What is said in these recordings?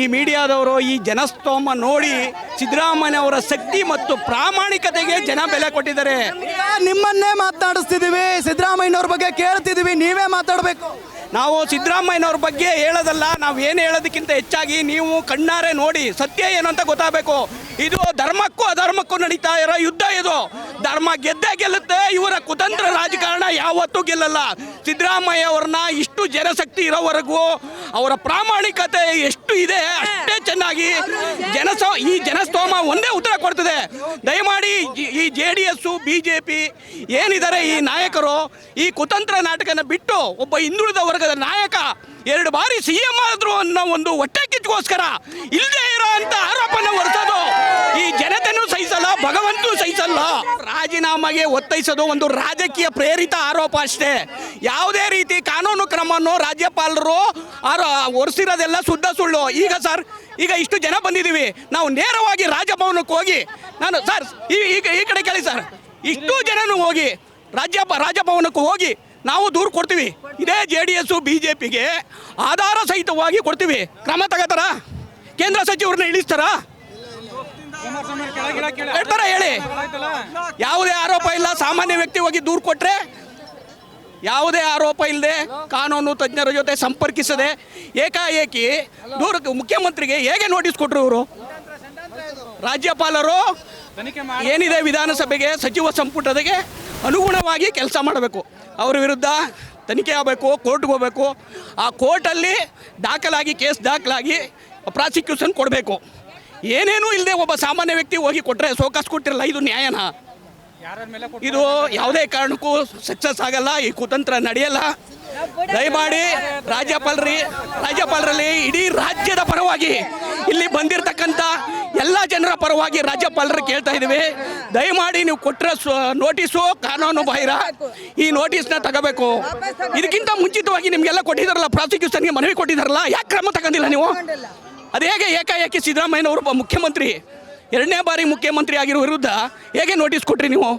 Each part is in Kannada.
ಈ ಮೀಡಿಯಾದವರು ಈ ಜನಸ್ತೋಮ ನೋಡಿ ಸಿದ್ದರಾಮಯ್ಯ ಅವರ ಶಕ್ತಿ ಮತ್ತು ಪ್ರಾಮಾಣಿಕತೆಗೆ ಜನ ಬೆಲೆ ಕೊಟ್ಟಿದ್ದಾರೆ. ನಿಮ್ಮನ್ನೇ ಮಾತನಾಡಿಸ್ತಿದೀವಿ ಸಿದ್ದರಾಮಯ್ಯನವ್ರ ಬಗ್ಗೆ ಕೇಳ್ತಿದೀವಿ ನೀವೇ ಮಾತಾಡಬೇಕು. ನಾವು ಸಿದ್ದರಾಮಯ್ಯನವ್ರ ಬಗ್ಗೆ ಹೇಳೋದಲ್ಲ ನಾವು ಏನು ಹೇಳೋದಕ್ಕಿಂತ ಹೆಚ್ಚಾಗಿ ನೀವು ಕಣ್ಣಾರೆ ನೋಡಿ ಸತ್ಯ ಏನು ಅಂತ ಗೊತ್ತಾಗಬೇಕು. ಇದು ಧರ್ಮಕ್ಕೂ ಅಧರ್ಮಕ್ಕೂ ನಡೀತಾ ಇರೋ ಯುದ್ಧ ಇದು. ಧರ್ಮ ಗೆದ್ದೇ ಗೆಲ್ಲುತ್ತೆ ಇವರ ಕುತಂತ್ರ ರಾಜಕಾರಣ ಯಾವತ್ತೂ ಗೆಲ್ಲಲ್ಲ. ಸಿದ್ದರಾಮಯ್ಯ ಅವ್ರನ್ನ ಇಷ್ಟು ಜನಶಕ್ತಿ ಇರೋವರೆಗೂ ಅವರ ಪ್ರಾಮಾಣಿಕತೆ ಎಷ್ಟು ಇದೆ ಅಷ್ಟೇ ಚೆನ್ನಾಗಿ ಜನಸ, ಈ ಜನಸ್ತೋಮ ಒಂದೇ ಉತ್ತರ ಕೊಡ್ತದೆ. ದಯಮಾಡಿ ಈ- J D S, B J P ಏನಿದ್ದಾರೆ ಈ ನಾಯಕರು, ಈ ಕುತಂತ್ರ ನಾಟಕನ ಬಿಟ್ಟು ಒಬ್ಬ ಹಿಂದುಳಿದ ವರ್ಗದ ನಾಯಕ, ಎರಡು ಬಾರಿ ಸಿ ಎಂ ಆದ್ರು ಅನ್ನೋ ಒಂದು ಹೊಟ್ಟೆ ಕಿಚ್ಚಗೋಸ್ಕರ ಇಲ್ಲದೆ ಇರೋ ಅಂತ ಆರೋಪನ ಹೊರಿಸೋದು ಈ ಜನತೆನೂ ಸಹಿಸಲ್ಲ ಭಗವಂತು ಸಹಿಸಲ್ಲ. ರಾಜೀನಾಮೆಗೆ ಒತ್ತಾಯಿಸೋದು ಒಂದು ರಾಜಕೀಯ ಪ್ರೇರಿತ ಆರೋಪ ಅಷ್ಟೇ. ಯಾವುದೇ ರೀತಿ ಕಾನೂನು ಕ್ರಮವನ್ನು ರಾಜ್ಯಪಾಲರು ಒರೆಸಿರೋದೆಲ್ಲ ಶುದ್ಧ ಸುಳ್ಳು. ಈಗ ಸರ್, ಈಗ ಇಷ್ಟು ಜನ ಬಂದಿದ್ದೀವಿ. ನಾವು ನೇರವಾಗಿ ರಾಜಭವನಕ್ಕೆ ಹೋಗಿ, ನಾನು ಸರ್ ಈಗ ಈ ಕಡೆ ಕೇಳಿ ಸರ್. ಇಷ್ಟು ಜನನು ಹೋಗಿ, ರಾಜ್ಯ, ರಾಜಭವನಕ್ಕೆ ಹೋಗಿ ನಾವು ದೂರು ಕೊಡ್ತೀವಿ. ಇದೇ J D S B J ಪಿಗೆ ಆಧಾರ ಸಹಿತವಾಗಿ ಕೊಡ್ತೀವಿ. ಕ್ರಮ ತಗೋತಾರ? ಕೇಂದ್ರ ಸಚಿವರನ್ನ ಇಳಿಸ್ತಾರಾ? ಹೇಳ್ತಾರ ಹೇಳಿ? ಯಾವುದೇ ಆರೋಪ ಇಲ್ಲ ಸಾಮಾನ್ಯ ವ್ಯಕ್ತಿ ಹೋಗಿ ದೂರು ಕೊಟ್ರೆ? ಯಾವುದೇ ಆರೋಪ ಇಲ್ಲದೆ ಕಾನೂನು ತಜ್ಞರ ಜೊತೆ ಸಂಪರ್ಕಿಸದೆ ಏಕಾಏಕಿ ದೂರ ಮುಖ್ಯಮಂತ್ರಿಗೆ ಹೇಗೆ ನೋಟಿಸ್ ಕೊಟ್ರು ಇವರು? ರಾಜ್ಯಪಾಲರು ಏನಿದೆ ವಿಧಾನಸಭೆಗೆ ಸಚಿವ ಸಂಪುಟದಗೆ ಅನುಗುಣವಾಗಿ ಕೆಲಸ ಮಾಡಬೇಕು. ಅವರ ವಿರುದ್ಧ ತನಿಖೆ ಆಗಬೇಕು ಕೋರ್ಟ್ಗೆ ಹೋಗಬೇಕು. ಆ ಕೋರ್ಟಲ್ಲಿ ದಾಖಲಾಗಿ ಕೇಸ್ ದಾಖಲಾಗಿ ಪ್ರಾಸಿಕ್ಯೂಷನ್ ಕೊಡಬೇಕು. ಏನೇನೂ ಇಲ್ಲದೆ ಒಬ್ಬ ಸಾಮಾನ್ಯ ವ್ಯಕ್ತಿ ಹೋಗಿ ಕೊಟ್ಟರೆ ಸೋಕಾಸ್ ಕೊಟ್ಟಿರಲ್ಲ ಇದು ನ್ಯಾಯನ? ಇದು ಯಾವುದೇ ಕಾರಣಕ್ಕೂ ಸಕ್ಸಸ್ ಆಗಲ್ಲ ಈ ಕುತಂತ್ರ ನಡೆಯಲ್ಲ. ದಯಮಾಡಿ ರಾಜ್ಯಪಾಲರಿ ರಾಜ್ಯಪಾಲರಲ್ಲಿ ಇಡೀ ರಾಜ್ಯದ ಪರವಾಗಿ ಇಲ್ಲಿ ಬಂದಿರತಕ್ಕಂಥ ಎಲ್ಲ ಜನರ ಪರವಾಗಿ ರಾಜ್ಯಪಾಲರು ಕೇಳ್ತಾ ಇದ್ದೀವಿ. ದಯಮಾಡಿ ನೀವು ಕೊಟ್ಟರೆ ನೋಟಿಸು ಕಾನೂನು ಬಾಹಿರ. ಈ ನೋಟಿಸ್ನ ತಗೋಬೇಕು. ಇದಕ್ಕಿಂತ ಮುಂಚಿತವಾಗಿ ನಿಮಗೆಲ್ಲ ಕೊಟ್ಟಿದ್ದಾರಲ್ಲ ಪ್ರಾಸಿಕ್ಯೂಷನ್ಗೆ ಮನವಿ ಕೊಟ್ಟಿದ್ದಾರಲ್ಲ ಯಾಕೆ ಕ್ರಮ ತಗೊಂಡಿಲ್ಲ ನೀವು? ಅದು ಹೇಗೆ ಏಕಾಏಕಿ ಸಿದ್ದರಾಮಯ್ಯನವರು ಮುಖ್ಯಮಂತ್ರಿ, ಎರಡನೇ ಬಾರಿ ಮುಖ್ಯಮಂತ್ರಿ ಆಗಿರೋ ವಿರುದ್ಧ ಹೇಗೆ ನೋಟಿಸ್ ಕೊಟ್ರಿ ನೀವು?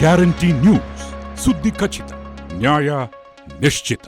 ಗ್ಯಾರಂಟಿ ನ್ಯೂಸ್ ಸುದ್ದಿ ಖಚಿತ, ನ್ಯಾಯ ನಿಶ್ಚಿತ.